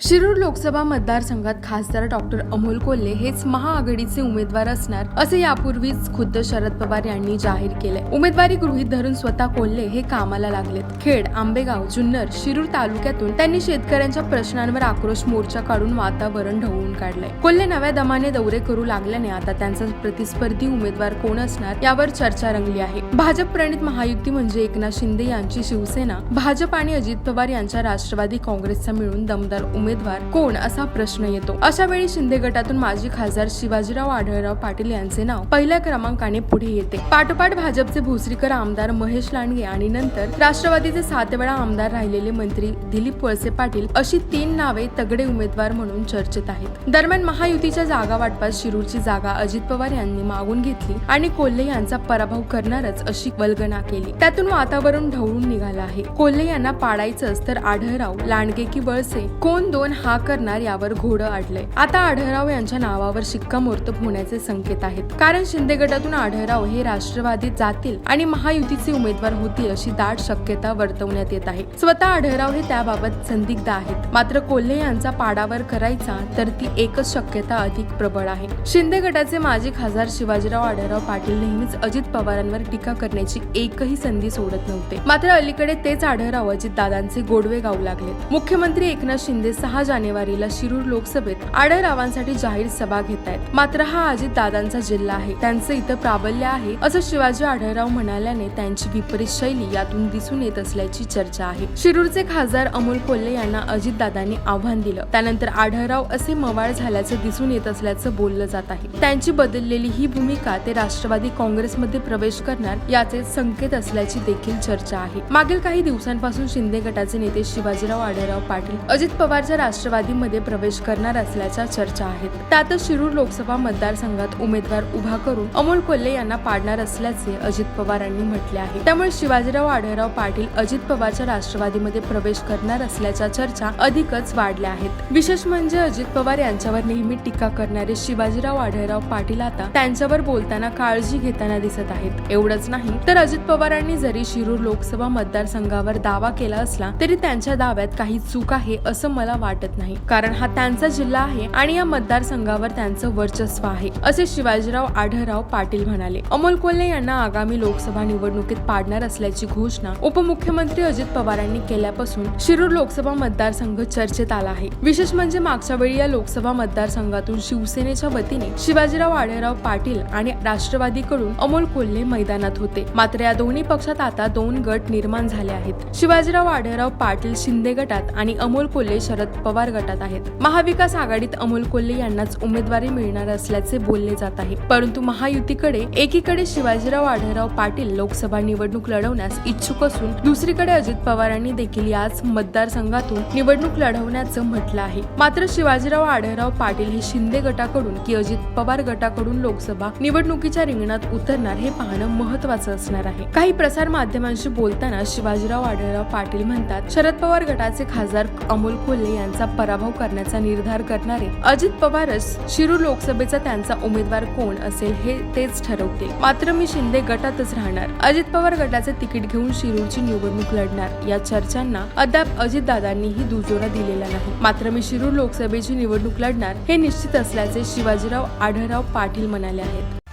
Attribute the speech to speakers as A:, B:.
A: शिरूर लोकसभा मतदारसंघात खासदार डॉक्टर अमोल कोल्हे हेच महाआघाडीचे उमेदवार असणार असे यापूर्वीच खुद्द शरद पवार यांनी जाहीर केले. उमेदवारी गृहीत धरून स्वतः कोल्हे हे कामाला लागलेत. खेड आंबेगाव जुन्नर शिरूर तालुक्यातून त्यांनी शेतकऱ्यांच्या प्रश्नांवर आक्रोश मोर्चा काढून वातावरण ढवळून काढलंय. कोल्हे नव्या दमाने दौरे करू लागल्याने आता त्यांचा प्रतिस्पर्धी उमेदवार कोण असणार यावर चर्चा रंगली आहे. भाजप प्रणित महायुती म्हणजे एकनाथ शिंदे यांची शिवसेना भाजप आणि अजित पवार यांच्या राष्ट्रवादी काँग्रेसचा मिळून दमदार उमेदवार कोण असा प्रश्न येतो. अशा वेळी शिंदे गटातून माजी खासदार शिवाजीराव आढळराव पाटील यांचे नाव पहिल्या क्रमांकाने पुढे येते. पाठोपाठ भाजपचे भोसरीकर आमदार महेश लांडगे आणि नंतर राष्ट्रवादीचे सात वेळा आमदार राहिलेले मंत्री दिलीप वळसे पाटील अशी तीन नावे तगडे उमेदवार म्हणून चर्चेत आहेत. दरम्यान महायुतीच्या जागा वाटपात शिरूरची जागा अजित पवार यांनी मागून घेतली आणि कोल्हे यांचा पराभव करणारच अशी वल्गना केली. त्यातून वातावरण ढवळून निघालं आहे. कोल्हे यांना पाडायचंच तर आढळराव लांडगे की वळसे कोण दोन हा करणार यावर घोडं आडलंय. आता आढळराव यांच्या नावावर शिक्कामोर्तब होण्याचे संकेत आहेत. कारण शिंदे गटातून आढळराव हे राष्ट्रवादीत जातील आणि महायुतीचे उमेदवार होतील अशी दाट शक्यता वर्तवण्यात येत आहे. स्वतः आढळराव हे त्याबाबत संदिग्ध आहेत. मात्र कोल्हे यांचा पाडावर करायचा तर ती एकच शक्यता अधिक प्रबळ आहे. शिंदे गटाचे माजी खासदार शिवाजीराव आढळराव पाटील नेहमीच अजित पवारांवर टीका करण्याची एकही संधी सोडत नव्हते. मात्र अलीकडे तेच आढळराव अजित दादांचे गोडवे गाऊ लागले मुख्यमंत्री एकनाथ शिंदे सहा जानेवारीला शिरूर लोकसभेत आढळरावांसाठी जाहीर सभा घेत आहेत मात्र हा अजित दादांचा जिल्हा आहे. त्यांचं इथं प्राबल्य आहे असं शिवाजी आढळराव म्हणाल्याने त्यांची विपरीत शैली यातून दिसून येत असल्याची चर्चा आहे. शिरूरचे खासदार अमोल कोल्हे यांना अजितदादांनी आव्हान दिलं. त्यानंतर आढळराव असे मवाळ झाल्याचं दिसून येत असल्याचं बोललं जात आहे. त्यांची बदललेली ही भूमिका ते राष्ट्रवादी काँग्रेसमध्ये प्रवेश करणार याचे संकेत असल्याची देखील चर्चा आहे. मागील काही दिवसांपासून शिंदे गटाचे नेते शिवाजीराव आढळराव पाटील अजित पवारच्या राष्ट्रवादीमध्ये प्रवेश करणार असल्याच्या चर्चा आहेत. त्यातच शिरूर लोकसभा मतदारसंघात उमेदवार उभा करून अमोल कोल्हे यांना पाडणार असल्याचे अजित पवारांनी म्हटले आहे. त्यामुळे शिवाजीराव आढळराव पाटील अजित पवारच्या राष्ट्रवादीमध्ये प्रवेश करणार असल्याच्या चर्चा अधिकच वाढल्या आहेत. विशेष म्हणजे अजित पवार यांच्यावर नेहमी टीका करणारे शिवाजीराव आढळराव पाटील आता त्यांच्यावर बोलताना काळजी घेताना दिसत आहेत. एवढंच नाही तर अजित पवारांनी जरी शिरूर लोकसभा मतदारसंघावर दावा केला असला तरी त्यांच्या दाव्यात काही चूक आहे असं मला वाटत नाही. कारण हा त्यांचा जिल्हा आहे आणि या मतदारसंघावर त्यांचं वर्चस्व आहे असे शिवाजीराव आढळराव पाटील म्हणाले. अमोल कोल्हे यांना आगामी लोकसभा निवडणुकीत पाडणार असल्याची घोषणा उपमुख्यमंत्री अजित पवारांनी केल्यापासून शिरूर लोकसभा मतदारसंघ चर्चेत आला आहे. विशेष म्हणजे मागच्या वेळी या लोकसभा मतदारसंघातून शिवसेनेच्या वतीने शिवाजीराव आढळराव पाटील आणि राष्ट्रवादीकडून अमोल कोल्हे मैदानात होते. मात्र या दोन्ही पक्षात आता दोन गट निर्माण झाले आहेत. शिवाजीराव आढळराव पाटील शिंदे गटात आणि अमोल कोल्हे शरद पवार गटात आहेत. महाविकास आघाडीत अमोल कोल्हे यांनाच उमेदवारी मिळणार असल्याचे बोलले जात आहे. परंतु महायुतीकडे एकीकडे शिवाजीराव आढळराव पाटील लोकसभा निवडणूक लढवण्यास इच्छुक असून दुसरीकडे अजित पवारांनी देखील याच मतदारसंघातून निवडणूक लढवण्याचं म्हटलं आहे. मात्र शिवाजीराव आढळराव पाटील हे शिंदे गटाकडून की अजित पवार गटाकडून लोकसभा निवडणुकीच्या रिंगणात उतरणार हे पाहणं महत्वाचं असणार आहे. काही प्रसार माध्यमांशी बोलताना शिवाजीराव आढळराव पाटील म्हणतात शरद पवार गटाचे खासदार अमोल कोल्हे यांचा पराभव करण्याचा निर्धार करणारे अजित पवारच शिरूर लोकसभेचा त्यांचा उमेदवार कोण असेल हे तेच ठरवतील. मात्र मी शिंदे गटातच राहणार. अजित पवार गटाचे तिकीट घेऊन शिरूरची निवडणूक लढणार. या चर्चांना अद्याप अजितदादांनीही दुजोरा दिलेला नाही. मात्र मी शिरूर लोकसभेची निवडणूक लढणार हे निश्चित असल्याचे शिवाजीराव आढळराव पाटील म्हणाले आहेत.